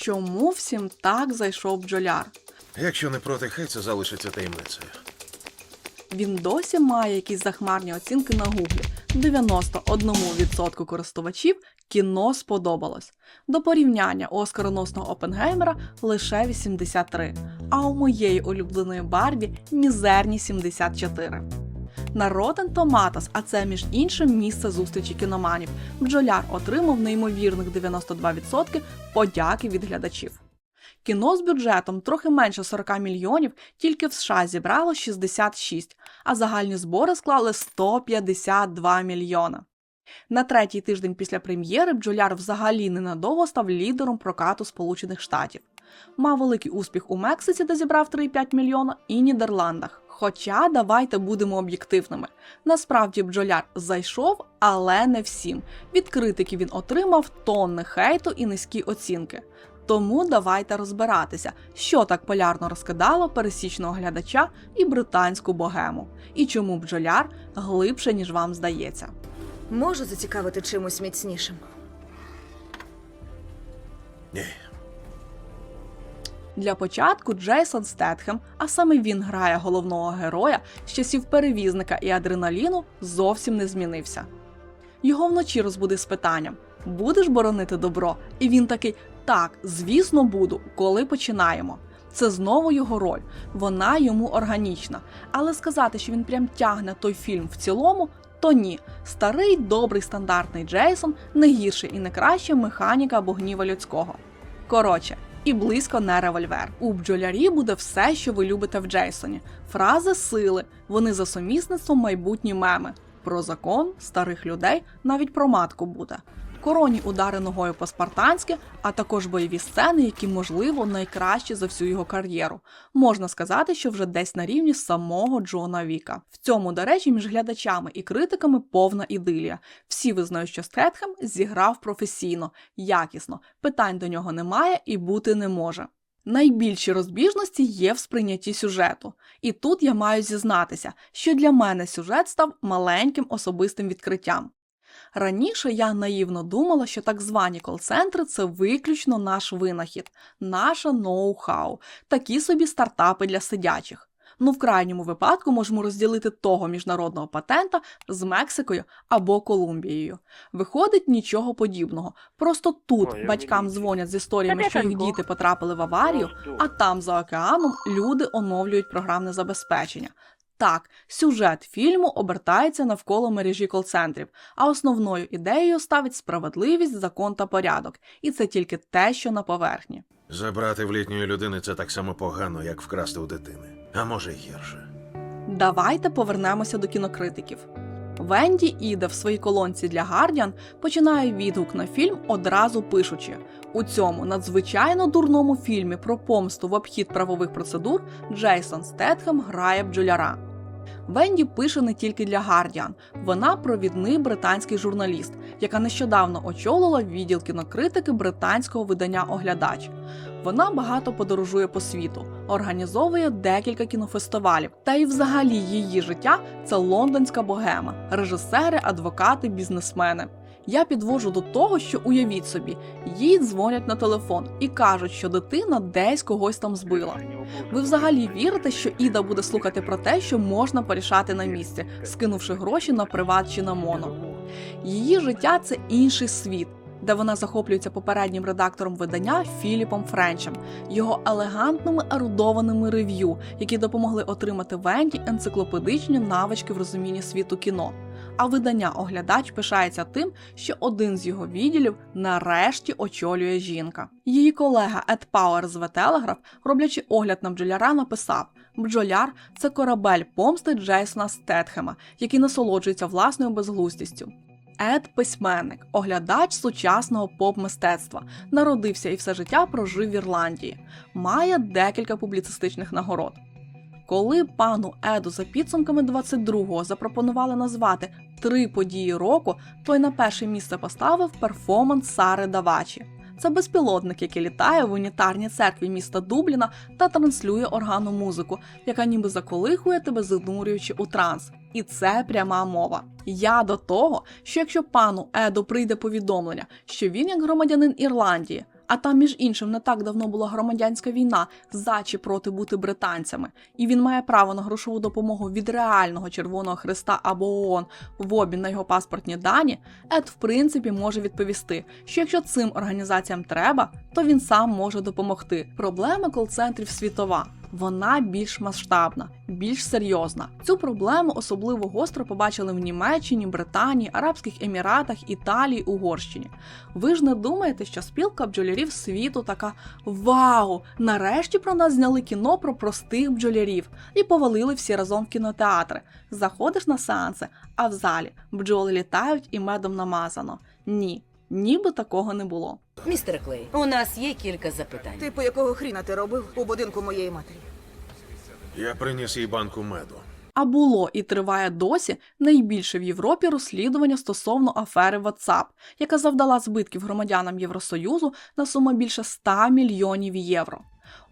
Чому всім так зайшов бджоляр? Якщо не проти, хай це залишиться таємницею. Він досі має якісь захмарні оцінки на гуглі. 91% користувачів кіно сподобалось. До порівняння у оскароносного Опенгеймера лише 83, а у моєї улюбленої Барбі мізерні 74. На Rotten Tomatoes, а це між іншим місце зустрічі кіноманів, бджоляр отримав неймовірних 92% подяки від глядачів. Кіно з бюджетом трохи менше 40 мільйонів тільки в США зібрало 66, а загальні збори склали 152 мільйона. На третій тиждень після прем'єри бджоляр взагалі ненадовго став лідером прокату Сполучених Штатів. Мав великий успіх у Мексиці, де зібрав 3,5 мільйона, і Нідерландах. Хоча давайте будемо об'єктивними. Насправді бджоляр зайшов, але не всім. Від критиків він отримав тонни хейту і низькі оцінки. Тому давайте розбиратися, що так полярно розкидало пересічного глядача і британську богему, і чому бджоляр глибше, ніж вам здається. Можу зацікавити чимось міцнішим. Ні. Для початку Джейсон Стетхем, а саме він грає головного героя з часів перевізника і адреналіну, зовсім не змінився. Його вночі розбудив з питанням: будеш боронити добро? І він такий: так, звісно, буду, коли починаємо. Це знову його роль, вона йому органічна. Але сказати, що він прям тягне той фільм в цілому, то ні. Старий добрий стандартний Джейсон не гірший і не краща механіка або гніва людського. Коротше, і близько не револьвер. У бджолярі буде все, що ви любите в Джейсоні. Фрази сили, вони за сумісництвом майбутні меми. Про закон, старих людей, навіть про матку буде. Короні удари ногою по-спартанськи, а також бойові сцени, які, можливо, найкращі за всю його кар'єру. Можна сказати, що вже десь на рівні самого Джона Віка. В цьому, до речі, між глядачами і критиками повна ідилія. Всі визнають, що Стетхем зіграв професійно, якісно, питань до нього немає і бути не може. Найбільші розбіжності є в сприйнятті сюжету. І тут я маю зізнатися, що для мене сюжет став маленьким особистим відкриттям. Раніше я наївно думала, що так звані кол-центри це виключно наш винахід, наше ноу-хау, такі собі стартапи для сидячих. Ну, в крайньому випадку можемо розділити того міжнародного патента з Мексикою або Колумбією. Виходить нічого подібного. Просто тут Ой, батькам дзвонять з історіями, що їх діти потрапили в аварію, а там за океаном люди оновлюють програмне забезпечення. Так, сюжет фільму обертається навколо мережі кол-центрів, а основною ідеєю ставить справедливість, закон та порядок. І це тільки те, що на поверхні. Забрати в літньої людини це так само погано, як вкрасти у дитини. А може й гірше. Давайте повернемося до кінокритиків. Венді Іде в своїй колонці для Guardian починає відгук на фільм одразу пишучи: у цьому надзвичайно дурному фільмі про помсту в обхід правових процедур Джейсон Стетхем грає бджоляра. Венді пише не тільки для Guardian. Вона провідний британський журналіст, яка нещодавно очолила відділ кінокритики британського видання Оглядач. Вона багато подорожує по світу, організовує декілька кінофестивалів. Та й взагалі її життя це лондонська богема, режисери, адвокати, бізнесмени. Я підвожу до того, що уявіть собі, їй дзвонять на телефон і кажуть, що дитина десь когось там збила. Ви взагалі вірите, що Іда буде слухати про те, що можна порішати на місці, скинувши гроші на приват чи на моно? Її життя це інший світ, де вона захоплюється попереднім редактором видання Філіпом Френчем, його елегантними ерудованими рев'ю, які допомогли отримати Венді енциклопедичні навички в розумінні світу кіно. А видання оглядач пишається тим, що один з його відділів нарешті очолює жінка. Її колега Ед Пауер з Telegraph, роблячи огляд на бджоляра, написав: Бджоляр це корабель помсти Джейсона Стетхема, який насолоджується власною безглуздістю. Ед письменник, оглядач сучасного поп-мистецтва, народився і все життя прожив в Ірландії, має декілька публіцистичних нагород. Коли пану Еду за підсумками 22-го запропонували назвати три події року, той на перше місце поставив перформанс Сари Давачі. Це безпілотник, який літає в унітарній церкві міста Дубліна та транслює органну музику, яка ніби заколихує тебе, занурюючи у транс. І це пряма мова. Я до того, що якщо пану Еду прийде повідомлення, що він як громадянин Ірландії, А там, між іншим, не так давно була громадянська війна за чи проти бути британцями, і він має право на грошову допомогу від реального Червоного Христа або ООН в обмін на його паспортні дані, Ед в принципі може відповісти, що якщо цим організаціям треба, то він сам може допомогти. Проблема кол-центрів світова. Вона більш масштабна, більш серйозна. Цю проблему особливо гостро побачили в Німеччині, Британії, Арабських Еміратах, Італії, Угорщині. Ви ж не думаєте, що спілка бджолярів світу така вау! Нарешті про нас зняли кіно про простих бджолярів і повалили всі разом в кінотеатри. Заходиш на сеанси, а в залі бджоли літають і медом намазано. Ні, ніби такого не було. Містер Клей, у нас є кілька запитань. Типу, якого хріна ти робив у будинку моєї матері? Я приніс їй банку меду. А було і триває досі найбільше в Європі розслідування стосовно афери WhatsApp, яка завдала збитків громадянам Євросоюзу на суму більше 100 мільйонів євро.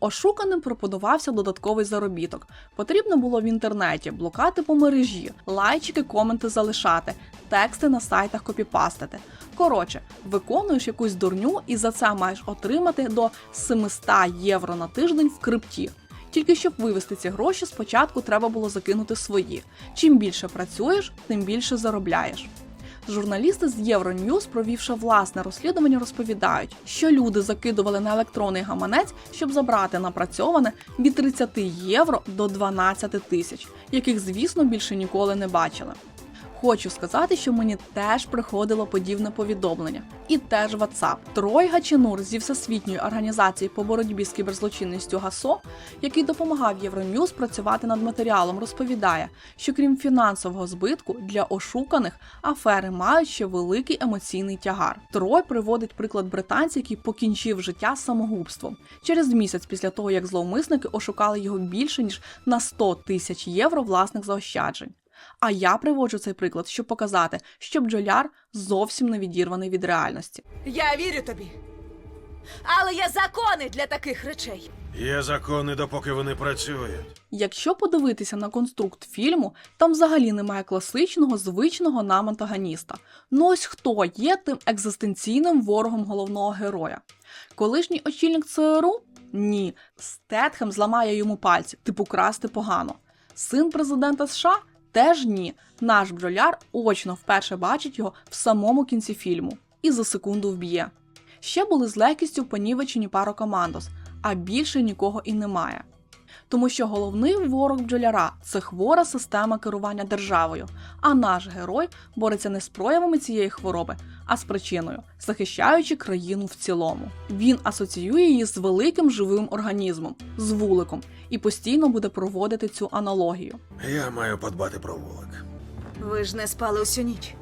Ошуканим пропонувався додатковий заробіток. Потрібно було в інтернеті блокати по мережі, лайчики, коменти залишати, тексти на сайтах копіпастити. Коротше, виконуєш якусь дурню і за це маєш отримати до 700 євро на тиждень в крипті. Тільки щоб вивести ці гроші, спочатку треба було закинути свої. Чим більше працюєш, тим більше заробляєш. Журналісти з Євроньюз, провівши власне розслідування, розповідають, що люди закидували на електронний гаманець, щоб забрати напрацьоване від 30 євро до 12 тисяч, яких, звісно, більше ніколи не бачили. Хочу сказати, що мені теж приходило подібне повідомлення. І теж WhatsApp. Трой Гачинур зі Всесвітньої організації по боротьбі з кіберзлочинністю ГАСО, який допомагав Євроньюз працювати над матеріалом, розповідає, що крім фінансового збитку для ошуканих афери мають ще великий емоційний тягар. Трой приводить приклад британця, який покінчив життя самогубством через місяць після того, як зловмисники ошукали його більше ніж на 100 тисяч євро власних заощаджень. А я приводжу цей приклад, щоб показати, що бджоляр зовсім не відірваний від реальності. Я вірю тобі. Але є закони для таких речей. Є закони, допоки вони працюють. Якщо подивитися на конструкт фільму, там взагалі немає класичного звичного нам антагоніста. Ну ось хто є тим екзистенційним ворогом головного героя? Колишній очільник ЦРУ? Ні. Стетхем зламає йому пальці, типу красти погано. Син президента США? Теж ні. Наш бджоляр очно вперше бачить його в самому кінці фільму і за секунду вб'є. Ще були з легкістю понівечені пару командос, а більше нікого і немає. Тому що головний ворог бджоляра це хвора система керування державою, а наш герой бореться не з проявами цієї хвороби, а з причиною, захищаючи країну в цілому. Він асоціює її з великим живим організмом, з вуликом, і постійно буде проводити цю аналогію. Я маю подбати про вулик. Ви ж не спали усю ніч.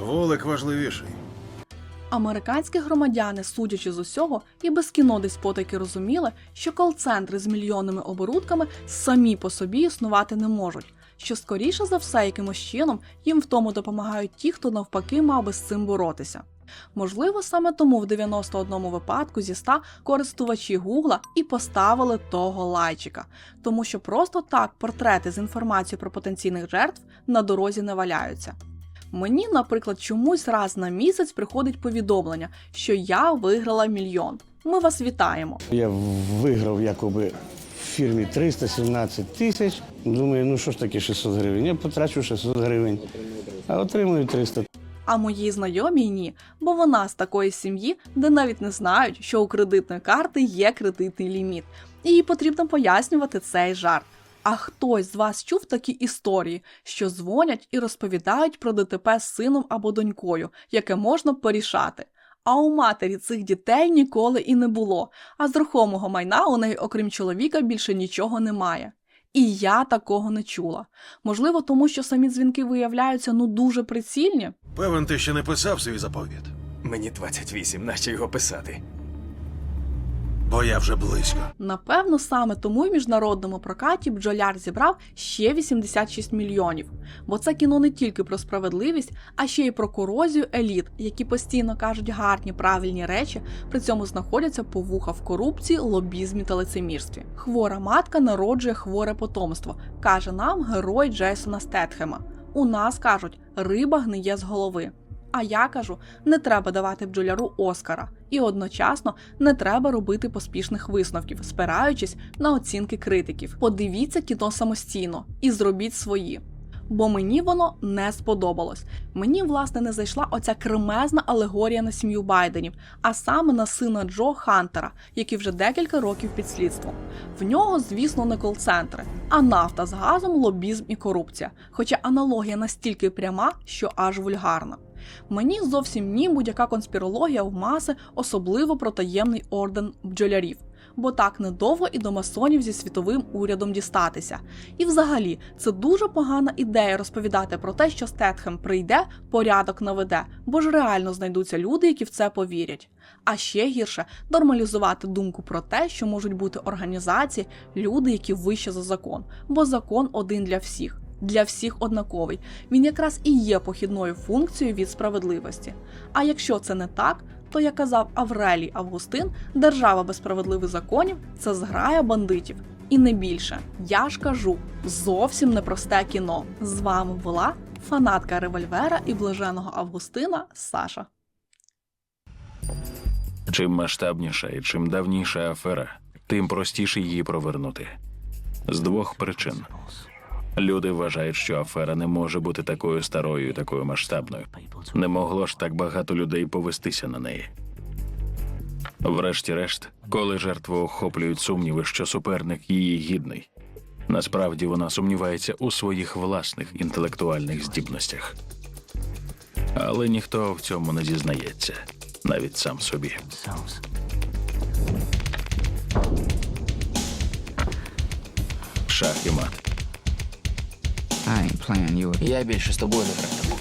Вулик важливіший. Американські громадяни, судячи з усього, і без кіно десь потайки розуміли, що кол-центри з мільйонними оборудками самі по собі існувати не можуть. Що скоріше за все, якимось чином їм в тому допомагають ті, хто навпаки мав би з цим боротися. Можливо, саме тому в 91 випадку зі 100 користувачі Гугла і поставили того лайчика, тому що просто так портрети з інформацією про потенційних жертв на дорозі не валяються. Мені, наприклад, чомусь раз на місяць приходить повідомлення, що я виграла мільйон. Ми вас вітаємо. Я виграв якоби в фірмі 317 тисяч. Думаю, ну що ж таке 600 гривень? Я потрачу 600 гривень, а отримую 300. А моїй знайомій ні, бо вона з такої сім'ї, де навіть не знають, що у кредитної карти є кредитний ліміт, і їй потрібно пояснювати цей жарт. А хтось з вас чув такі історії, що дзвонять і розповідають про ДТП з сином або донькою, яке можна порішати. А у матері цих дітей ніколи і не було, а з рухомого майна у неї, окрім чоловіка, більше нічого немає. І я такого не чула. Можливо, тому що самі дзвінки виявляються ну дуже прицільні. Певен, ти ще не писав свій заповіт, Мені 28, нащо його писати? Бо я вже близько. Напевно, саме тому в міжнародному прокаті бджоляр зібрав ще 86 мільйонів. Бо це кіно не тільки про справедливість, а ще й про корозію еліт, які постійно кажуть гарні правильні речі, при цьому знаходяться по вуха в корупції, лобізмі та лицемірстві. Хвора матка народжує хворе потомство, каже нам герой Джейсона Стетхема. У нас кажуть, риба гниє з голови. А я кажу, не треба давати бджоляру Оскара, і одночасно не треба робити поспішних висновків, спираючись на оцінки критиків. Подивіться кіно самостійно і зробіть свої. Бо мені воно не сподобалось. Мені, власне, не зайшла оця кремезна алегорія на сім'ю Байденів, а саме на сина Джо Хантера, який вже декілька років під слідством. В нього, звісно, не кол-центри, а нафта з газом, лобізм і корупція. Хоча аналогія настільки пряма, що аж вульгарна. Мені зовсім ні будь-яка конспірологія в маси, особливо про таємний орден бджолярів. Бо так недовго і до масонів зі світовим урядом дістатися. І взагалі, це дуже погана ідея розповідати про те, що Стетхем прийде, порядок наведе, бо ж реально знайдуться люди, які в це повірять. А ще гірше нормалізувати думку про те, що можуть бути організації, люди, які вище за закон, бо закон один для всіх. Для всіх однаковий. Він якраз і є похідною функцією від справедливості. А якщо це не так, то як казав Аврелій Августин, держава без справедливих законів це зграя бандитів. І не більше. Я ж кажу, зовсім непросте кіно. З вами була фанатка револьвера і блаженого Августина Саша. Чим масштабніша і чим давніша афера, тим простіше її провернути. З двох причин. Люди вважають, що афера не може бути такою старою і такою масштабною. Не могло ж так багато людей повестися на неї. Врешті-решт, коли жертву охоплюють сумніви, що суперник її гідний, насправді вона сумнівається у своїх власних інтелектуальних здібностях. Але ніхто в цьому не зізнається, навіть сам собі. Шах і мат. I ain't playing you. Я більше з тобою не гратиму.